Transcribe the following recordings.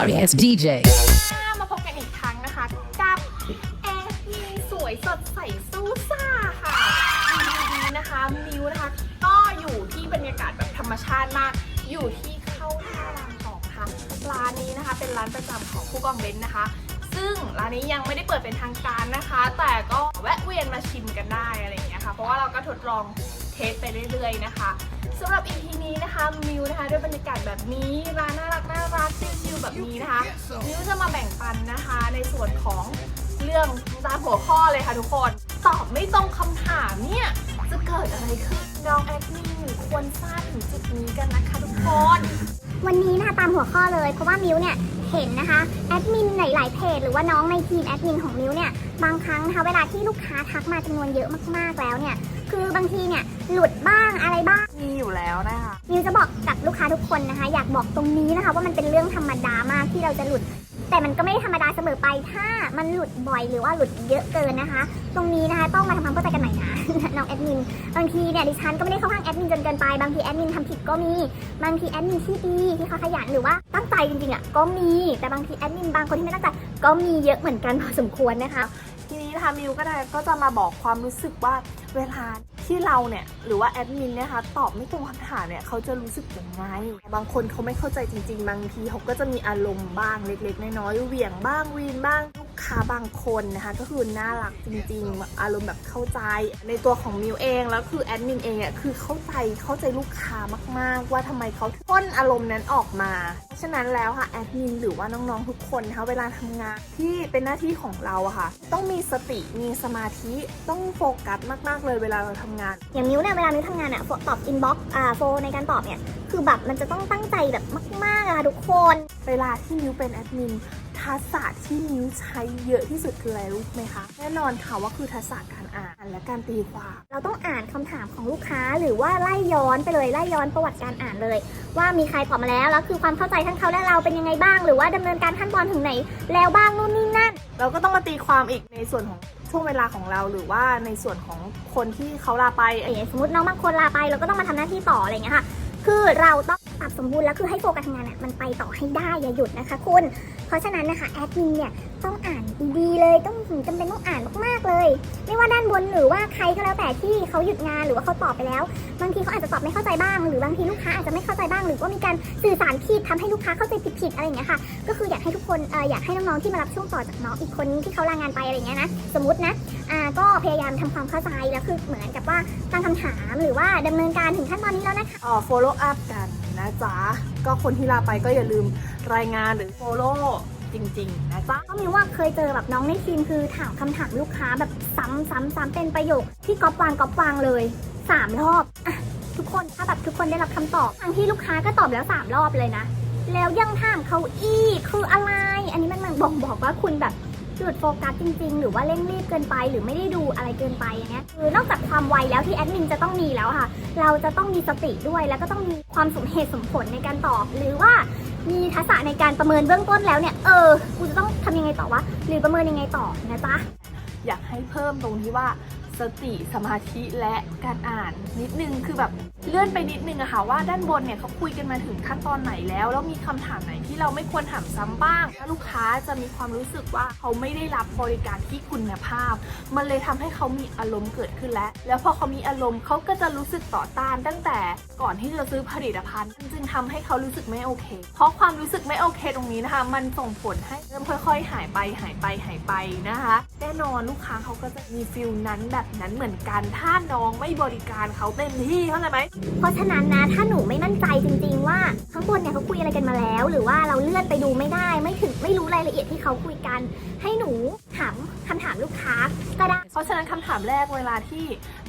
sorry as DJ. มาพบกันอีกครั้งนะคะ กับแอฟมีสวยสดใสสู้ซ่าค่ะดีๆนะคะมิวนะคะ ก็อยู่ที่บรรยากาศแบบธรรมชาติมาก อยู่ที่เข้าท่ารางทองค่ะ ร้านนี้นะคะเป็นร้านประจำของผู้กองเบนซ์นะคะ ซึ่งร้านนี้ยังไม่ได้เปิดเป็นทางการนะคะ แต่ก็แวะเวียนมาชิมกันได้อะไรอย่างเงี้ยค่ะ เพราะว่าเราก็ทดลองเทสไปเรื่อยๆนะคะ สำหรับ EP นี้นะคะมิวนะคะด้วยบรรยากาศแบบนี้ร้านน่ารักน่ารักชิลๆแบบนี้นะคะมิวจะมาแบ่งปันนะคะ ในส่วนของเรื่องตามหัวข้อเลยค่ะทุกคนตอบไม่ตรงคำถามเนี่ยจะเกิดอะไรขึ้นน้องแอดมินควรทราบถึงจุดนี้กันนะคะทุกคนวันนี้นะคะตามหัวข้อเลยเพราะว่ามิวเนี่ยเห็นนะคะแอดมินหลาย ๆ เพจหรือว่าน้องในทีมแอดมินของมิวเนี่ยบางครั้งนะคะเวลาที่ลูกค้าทักมาจำนวนเยอะมากๆแล้วเนี่ย คือบางทีเนี่ยหลุดบ้างอะไรบ้าง มีอยู่แล้วนะคะมิวจะบอกกับลูกค้าทุกคนนะคะ อยากบอกตรงนี้นะคะ ว่ามันเป็นเรื่องธรรมดามากที่เราจะหลุด แต่มันก็ไม่ได้ธรรมดาเสมอไป ถ้ามันหลุดบ่อยหรือว่าหลุดเยอะเกินนะคะ ตรงนี้นะคะต้องมาทำความเข้าใจกันใหม่นะ น้องแอดมิน บางทีเนี่ยดิฉันก็ไม่ได้เข้าข้างแอดมินจนเกินไป บางทีแอดมินทำผิดก็มี บางทีแอดมินที่ดีที่เขาขยันหรือว่าตั้งใจจริงๆอะก็มี แต่บางทีแอดมินบางคนที่ไม่ตั้งใจก็มีเยอะเหมือนกันพอสมควรนะคะ ทีนี้นะคะมิวก็ได้ก็จะมาบอกความรู้สึกว่าเวลา ที่เราเนี่ยหรือว่าแอดมินเนี่ยนะคะตอบไม่ตรงคำถามเนี่ยเขาจะรู้สึกยังไง บางคนเขาไม่เข้าใจจริง ๆ บางทีเขาก็จะมีอารมณ์บ้างเล็ก ๆ น้อยๆเหวี่ยงบ้างวีนบ้าง ค้าบางคนนะคะก็คือน่ารักจริงๆ อารมณ์แบบเข้าใจ ในตัวของมิวเองแล้วคือแอดมินเองเนี่ยคือเข้าใจเข้าใจลูกค้ามากๆ ว่าทำไมเขาพ่นอารมณ์นั้นออกมา เพราะฉะนั้นแล้วค่ะแอดมินหรือว่าน้องๆทุกคนนะคะเวลาทำงานที่เป็นหน้าที่ของเราอะค่ะ ต้องมีสติมีสมาธิต้องโฟกัสมากๆเลยเวลาเราทำงาน อย่างมิวเนี่ยเวลามิวทำงานอะโฟตอบอินบ็อกซ์อ่าโฟในการตอบเนี่ยคือแบบมันจะต้องตั้งใจแบบมากๆอะค่ะทุกคน เวลาที่มิวเป็นแอดมิน ทักษะที่มิวใช้เยอะที่สุดคืออะไรรู้ไหมคะ แน่นอนค่ะว่าคือทักษะการอ่านและการตีความเราต้องอ่านคำถามของลูกค้าหรือว่าไล่ย้อนไปเลยไล่ย้อนประวัติการอ่านเลย ว่ามีใครตอบมาแล้วแล้วคือความเข้าใจทั้งเขาและเราเป็นยังไงบ้าง หรือว่าดำเนินการขั้นตอนถึงไหน แล้วบ้างนู่นนี่นั่น เราก็ต้องมาตีความอีกในส่วนของช่วงเวลาของเราหรือว่าในส่วนของคนที่เขาลาไปอย่างเงี้ยสมมติน้องบางคนลาไปเราก็ต้องมาทำหน้าที่ต่ออะไรอย่างเงี้ยค่ะ คือเราต้อง ปรับสมบูรณ์แล้วคือให้โฟกัสทำงานอะ่ะมันไปต่อให้ได้อย่าหยุดนะคะคุณ เพราะฉะนั้นนะคะแอดมินเนี่ย ต้องอ่านดีๆเลยต้องจำเป็นต้องอ่านมากๆเลย ไม่ว่าด้านบนหรือว่าใครก็แล้วแต่ที่เขาหยุดงานหรือว่าเขาตอบไปแล้ว บางทีเขาอาจจะตอบไม่เข้าใจบ้าง หรือบางทีลูกค้าอาจจะไม่เข้าใจบ้าง หรือว่ามีการสื่อสารผิดทำให้ลูกค้าเข้าใจผิดๆอะไรอย่างเงี้ยค่ะ ก็คืออยากให้ทุกคนออยากให้น้องๆที่มารับช่วงต่อจากน้องอีกคนที่เขาลางานไปอะไรเงี้ยนะสมมตินะก็พยายามทำความเข้าใจแล้วคือเหมือนกับว่าตั้งคำถามหรือว่าดำเนินการถึงขั้นตอนนี้แล้วนะคะอ่อ follow up กันนะจ๊ะก็คนที่ลาไปก็อย่าลืมรายงานหรือ follow จริง ๆ นะจ๊ะก็มีว่าเคยเจอแบบน้องในทีมคือถามคำถามลูกค้าแบบซ้ำซ้ำซ้ำเป็นประโยค ที่ก๊อปวางก๊อปวางเลยสามรอบอะทุกคนถ้าแบบทุกคนได้รับคำตอบทั้งที่ลูกค้าก็ตอบแล้วสามรอบเลยนะ แล้วยังถามเขาอีกคืออะไร อันนี้มันมันบอกบอกว่าคุณแบบ จุดโฟกัสจริง ๆ หรือว่าเร่งรีบเกินไป หรือไม่ได้ดูอะไรเกินไปอย่างเงี้ยคือนอกจากความไวแล้วที่แอดมินจะต้องมีแล้วค่ะ เราจะต้องมีสติด้วยแล้วก็ต้องมีความสมเหตุสมผลในการตอบ หรือว่ามีทักษะในการประเมินเบื้องต้นแล้วเนี่ยเออกูจะต้องทำยังไงต่อวะหรือประเมินยังไงต่อนะจ๊ะอยากให้เพิ่มตรงที่ว่า สติสมาธิและการอ่านนิดนึงคือแบบเลื่อนไปนิดนึงอะค่ะว่าด้านบนเนี่ยเขาคุยกันมาถึงขั้นตอนไหนแล้ว แล้วมีคำถามไหนที่เราไม่ควรถามซ้ำบ้างแล้วลูกค้าจะมีความรู้สึกว่าเขาไม่ได้รับบริการที่คุณภาพ มันเลยทำให้เขามีอารมณ์เกิดขึ้นแล้ว แล้วพอเขามีอารมณ์เขาก็จะรู้สึกต่อต้านตั้งแต่ก่อนที่จะซื้อผลิตภัณฑ์จึงทำให้เขารู้สึกไม่โอเค เพราะความรู้สึกไม่โอเคตรงนี้นะคะ มันส่งผลให้เริ่มค่อย ๆ หายไปหายไปหายไปนะคะ แน่นอนลูกค้าเขาก็จะมีฟิลนั้นแบบนั้นเหมือนกันถ้าน้องไม่บริการเขาเต็มที่เข้าใจไหมเพราะฉะนั้นนะถ้าหนูไม่มั่นใจจริง ๆ ว่าข้างบนเนี่ยเขาคุยอะไรกันมาแล้ว หรือว่าเราเลื่อนไปดูไม่ได้ ไม่ถึงไม่รู้รายละเอียดที่เขาคุยกัน ให้หนูถามคำถามลูกค้าก็ได้เพราะฉะนั้นคำถามแรกเวลาที่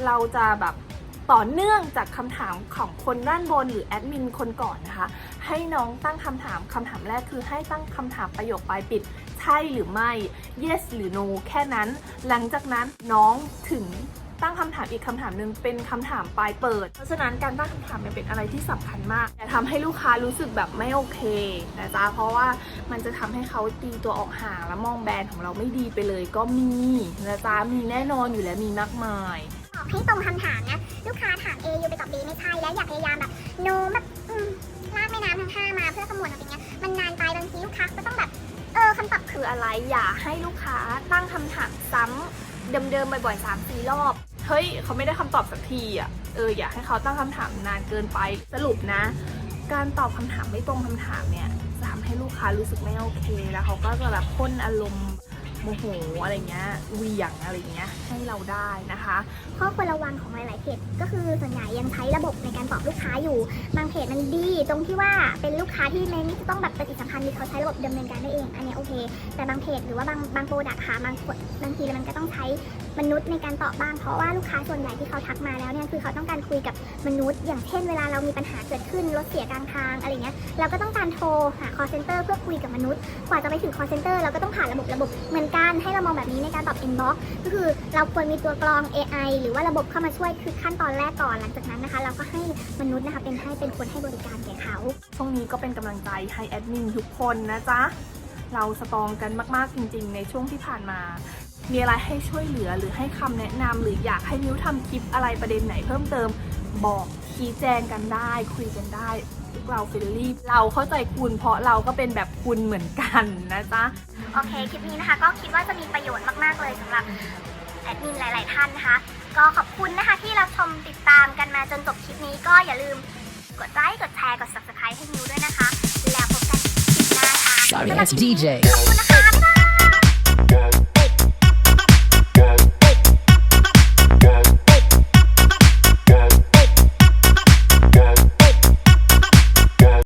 เราจะแบบต่อเนื่องจากคำถามของคนด้านบนหรือแอดมินคนก่อนนะคะ ให้น้องตั้งคำถามคำถามแรกคือให้ตั้งคำถามประโยคปลายปิด ใช่หรือไม่ yes หรือ no แค่นั้น หลังจากนั้นน้องถึงตั้งคำถามอีกคำถามหนึ่งเป็นคำถามปลายเปิด เพราะฉะนั้นการตั้งคำถามเนี่ยเป็นอะไรที่สำคัญมากอย่าทำให้ลูกค้ารู้สึกแบบไม่โอเคนะจ๊ะเพราะว่ามันจะทำให้เขาตีตัวออกห่างและมองแบรนด์ของเราไม่ดีไปเลยก็มีนะจ๊ะมีแน่นอนอยู่แล้วมีมากมายตอบให้ตรงคำถามนะลูกค้าถาม A อยู่ไปตอบ B ไม่ใช่แล้วอย่าพยายามแบบโน้มแบบลากแม่น้ำทั้งห้ามาเพื่อขมวดมาเป็นเงี้ยมันนานไปบางทีลูกค้าก็ต้องแบบ คืออะไร อย่าให้ลูกค้าตั้งคำถามซ้ำเดิมๆบ่อยๆสามสี่รอบ เฮ้ย เขาไม่ได้คำตอบสักทีอะ เอออย่าให้เขาตั้งคำถามนานเกินไป สรุปนะ การตอบคำถามไม่ตรงคำถามเนี่ยจะทำให้ลูกค้ารู้สึกไม่โอเค แล้วเขาก็จะแบบพ่นอารมณ์ โมโหอะไรเงี้ยเหวียงอะไรเงี้ยให้เราได้นะคะ ข้อควรระวังของหลาย ๆเพจก็คือส่วนใหญ่ยังใช้ระบบในการตอบลูกค้าอยู่ บางเพจมันดี ตรงที่ว่าเป็นลูกค้าที่ไม่จะต้องแบบปฏิสัมพันธ์มีเขาใช้ระบบดำเนินการได้เอง อันนี้โอเค แต่บางเพจหรือว่าบางบางโปรดักต์ค่ะบางบางทีมันก็ต้องใช้มนุษย์ในการตอบบ้างเพราะว่าลูกค้าส่วนใหญ่ที่เขาทักมาแล้วเนี่ยคือเขาต้องการคุยกับมนุษย์ อย่างเช่นเวลาเรามีปัญหาเกิดขึ้นรถเสียกลางทางอะไรเงี้ยเราก็ต้องการโทรหา call center เพื่อคุยกับมนุษย์ กว่าจะไปถึง call center เราก็ต้องผ่านระบบระบบเหมือนกันให้เรามองแบบนี้ในการตอบ inbox ก็คือเราควรมีตัวกรอง AI หรือว่าระบบเข้ามาช่วยคือขั้นตอนแรกก่อนหลังจากนั้นนะคะ เราก็ให้มนุษย์นะคะเป็นให้เป็นคนให้บริการแก่เขาช่วงนี้ก็เป็นกำลังใจให้แอดมินทุกคนนะจ๊ะ เราสตองกันมากๆจริง ๆ ในช่วงที่ผ่านมามีอะไรให้ช่วยเหลือหรือให้คำแนะนำหรืออยากให้มิ้วทำคลิปอะไรประเด็นไหนเพิ่มเติม บอกชี้แจงกันได้ คุยกันได้พวกเราเฟรลี่เราเข้าใจคุณเพราะเราก็เป็นแบบคุณเหมือนกันนะจ๊ะ โอเค คลิปนี้นะคะ ก็คิดว่าจะมีประโยชน์มาก ๆ เลยสำหรับแอดมินหลาย ๆ ท่านนะคะ ก็ขอบคุณนะคะที่รับชมติดตามกันมาจนจบคลิปนี้ก็อย่าลืมกดไลค์ กดแชร์ กด subscribe ให้มิวด้วยนะคะ แล้วพบกันคลิปหน้าค่ะ Sorry, that's DJ. ขอบคุณนะคะ